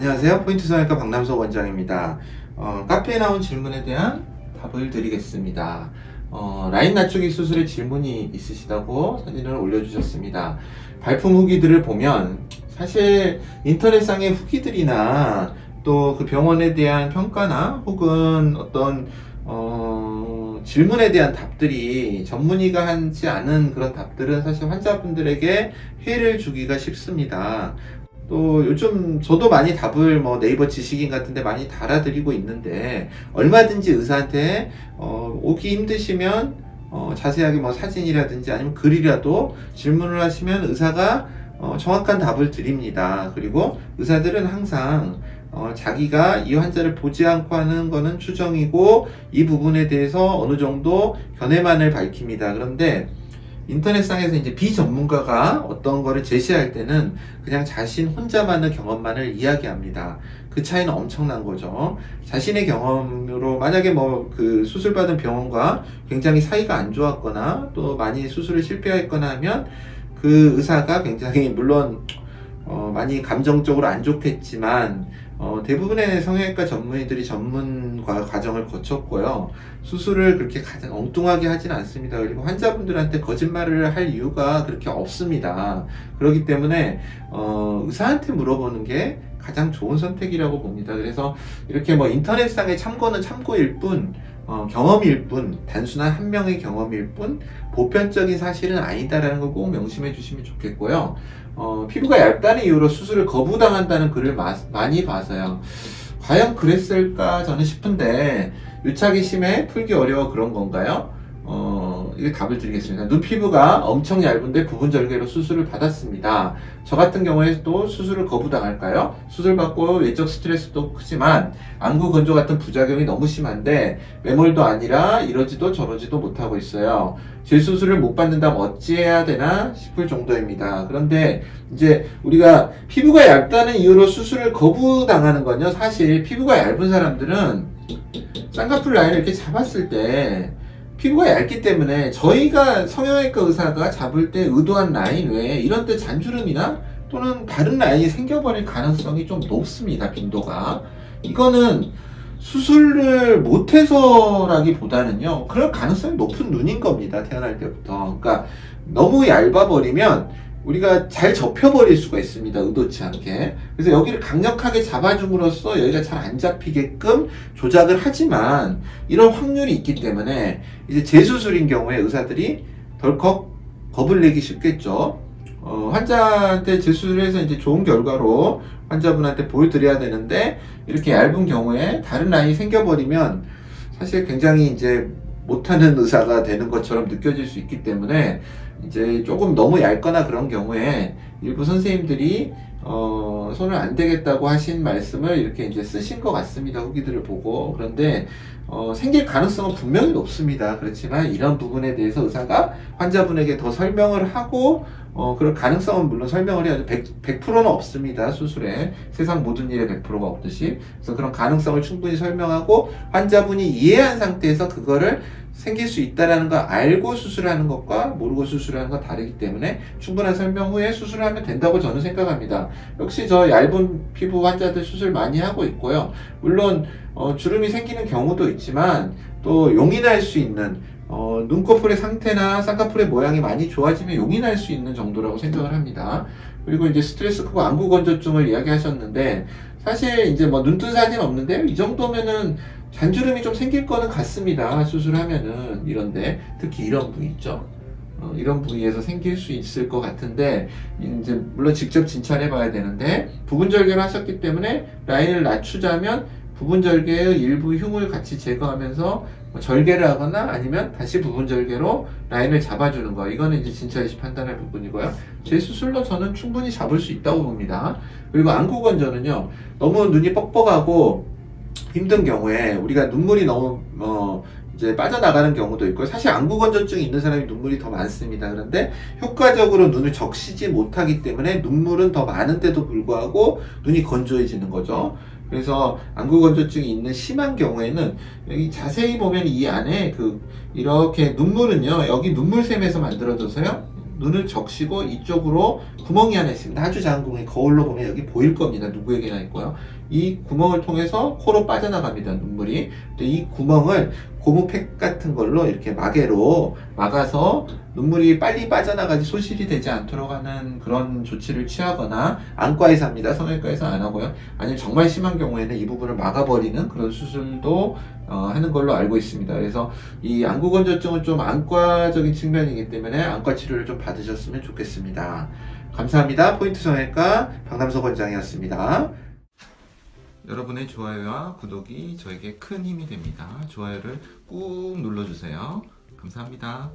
안녕하세요. 포인트 성형외과 박남석 원장입니다. 어, 카페에 나온 질문에 대한 답을 드리겠습니다. 어, 라인 낮추기 수술에 질문이 있으시다고 사진을 올려주셨습니다. 발품 후기들을 보면 사실 인터넷상의 후기들이나 또 그 병원에 대한 평가나 혹은 어떤 어, 질문에 대한 답들이 전문의가 하지 않은 그런 답들은 사실 환자분들에게 해를 주기가 쉽습니다. 또 요즘 저도 많이 답을 뭐 네이버 지식인 같은데 많이 달아드리고 있는데 얼마든지 의사한테 어, 오기 힘드시면 어, 자세하게 뭐 사진이라든지 아니면 글이라도 질문을 하시면 의사가 어, 정확한 답을 드립니다. 그리고 의사들은 항상 어, 자기가 이 환자를 보지 않고 하는 거는 추정이고 이 부분에 대해서 어느 정도 견해만을 밝힙니다. 그런데 인터넷상에서 이제 비전문가가 어떤 거를 제시할 때는 그냥 자신 혼자만의 경험만을 이야기합니다. 그 차이는 엄청난 거죠. 자신의 경험으로 만약에 뭐 그 수술 받은 병원과 굉장히 사이가 안 좋았거나 또 많이 수술을 실패했거나 하면 그 의사가 굉장히 물론 어 많이 감정적으로 안 좋겠지만 어 대부분의 성형외과 전문의들이 전문 과- 과정을 거쳤고요. 수술을 그렇게 가장 엉뚱하게 하진 않습니다. 그리고 환자분들한테 거짓말을 할 이유가 그렇게 없습니다. 그렇기 때문에 어, 의사한테 물어보는 게 가장 좋은 선택이라고 봅니다. 그래서 이렇게 뭐 인터넷상의 참고는 참고일 뿐, 어, 경험일 뿐, 단순한 한 명의 경험일 뿐, 보편적인 사실은 아니다라는 걸 꼭 명심해 주시면 좋겠고요. 어, 피부가 얇다는 이유로 수술을 거부당한다는 글을 마- 많이 봐서요. 과연 그랬을까 저는 싶은데 유착이 심해 풀기 어려워 그런 건가요? 어, 이게 답을 드리겠습니다. 눈 피부가 엄청 얇은데 부분 절개로 수술을 받았습니다. 저 같은 경우에도 수술을 거부당할까요? 수술 받고 외적 스트레스도 크지만 안구 건조 같은 부작용이 너무 심한데 매몰도 아니라 이러지도 저러지도 못하고 있어요. 재수술을 못 받는다면 어찌해야 되나 싶을 정도입니다. 그런데 이제 우리가 피부가 얇다는 이유로 수술을 거부당하는 건요. 사실 피부가 얇은 사람들은 쌍꺼풀 라인을 이렇게 잡았을 때 피부가 얇기 때문에 저희가 성형외과 의사가 잡을 때 의도한 라인 외에 이런 데 잔주름이나 또는 다른 라인이 생겨버릴 가능성이 좀 높습니다. 빈도가. 이거는 수술을 못해서라기보다는요, 그럴 가능성이 높은 눈인 겁니다. 태어날 때부터. 그러니까 너무 얇아버리면 우리가 잘 접혀버릴 수가 있습니다. 의도치 않게. 그래서 여기를 강력하게 잡아줌으로써 여기가 잘 안 잡히게끔 조작을 하지만 이런 확률이 있기 때문에 이제 재수술인 경우에 의사들이 덜컥 겁을 내기 쉽겠죠. 어, 환자한테 재수술을 해서 이제 좋은 결과로 환자분한테 보여드려야 되는데 이렇게 얇은 경우에 다른 라인이 생겨버리면 사실 굉장히 이제 못하는 의사가 되는 것처럼 느껴질 수 있기 때문에 이제 조금 너무 얇거나 그런 경우에 일부 선생님들이 어, 손을 안 대겠다고 하신 말씀을 이렇게 이제 쓰신 것 같습니다. 후기들을 보고. 그런데, 어, 생길 가능성은 분명히 높습니다. 그렇지만 이런 부분에 대해서 의사가 환자분에게 더 설명을 하고, 어, 그럴 가능성은 물론 설명을 해야죠. 100, 100%는 없습니다. 수술에. 세상 모든 일에 100%가 없듯이. 그래서 그런 가능성을 충분히 설명하고, 환자분이 이해한 상태에서 그거를 생길 수 있다라는 걸 알고 수술하는 것과 모르고 수술하는 건 다르기 때문에 충분한 설명 후에 수술을 하면 된다고 저는 생각합니다. 역시 저 얇은 피부 환자들 수술 많이 하고 있고요. 물론 어, 주름이 생기는 경우도 있지만 또 용인할 수 있는 어, 눈꺼풀의 상태나 쌍꺼풀의 모양이 많이 좋아지면 용인할 수 있는 정도라고 생각을 합니다. 그리고 이제 스트레스 크고 안구 건조증을 이야기하셨는데 사실 이제 뭐 눈뜬 사진 없는데 이 정도면은 잔주름이 좀 생길 거는 같습니다. 수술하면은 이런데 특히 이런 부위 있죠. 어, 이런 부위에서 생길 수 있을 것 같은데 이제 물론 직접 진찰해 봐야 되는데 부분 절개를 하셨기 때문에 라인을 낮추자면 부분 절개의 일부 흉을 같이 제거하면서 뭐 절개를 하거나 아니면 다시 부분 절개로 라인을 잡아주는 거 이거는 이제 진찰이 시 판단할 부분이고요. 제 수술로 저는 충분히 잡을 수 있다고 봅니다. 그리고 안구 건조는요 너무 눈이 뻑뻑하고 힘든 경우에 우리가 눈물이 너무 어 이제 빠져나가는 경우도 있고 사실 안구 건조증이 있는 사람이 눈물이 더 많습니다. 그런데 효과적으로 눈을 적시지 못하기 때문에 눈물은 더 많은데도 불구하고 눈이 건조해지는 거죠. 그래서 안구 건조증이 있는 심한 경우에는 여기 자세히 보면 이 안에 그 이렇게 눈물은요 여기 눈물샘에서 만들어져서요 눈을 적시고 이쪽으로 구멍이 하나 있습니다. 아주 작은 구멍이 거울로 보면 여기 보일 겁니다. 누구에게나 있고요. 이 구멍을 통해서 코로 빠져나갑니다. 눈물이. 이 구멍을 고무팩 같은 걸로 이렇게 마개로 막아서 눈물이 빨리 빠져나가지 소실이 되지 않도록 하는 그런 조치를 취하거나 안과에서 합니다. 성형외과에서 안 하고요. 아니면 정말 심한 경우에는 이 부분을 막아버리는 그런 수술도 어, 하는 걸로 알고 있습니다. 그래서 이 안구건조증은 좀 안과적인 측면이기 때문에 안과 치료를 좀 받으셨으면 좋겠습니다. 감사합니다. 포인트 성형외과 박남석 원장이었습니다. 여러분의 좋아요와 구독이 저에게 큰 힘이 됩니다. 좋아요를 꾹 눌러주세요. 감사합니다.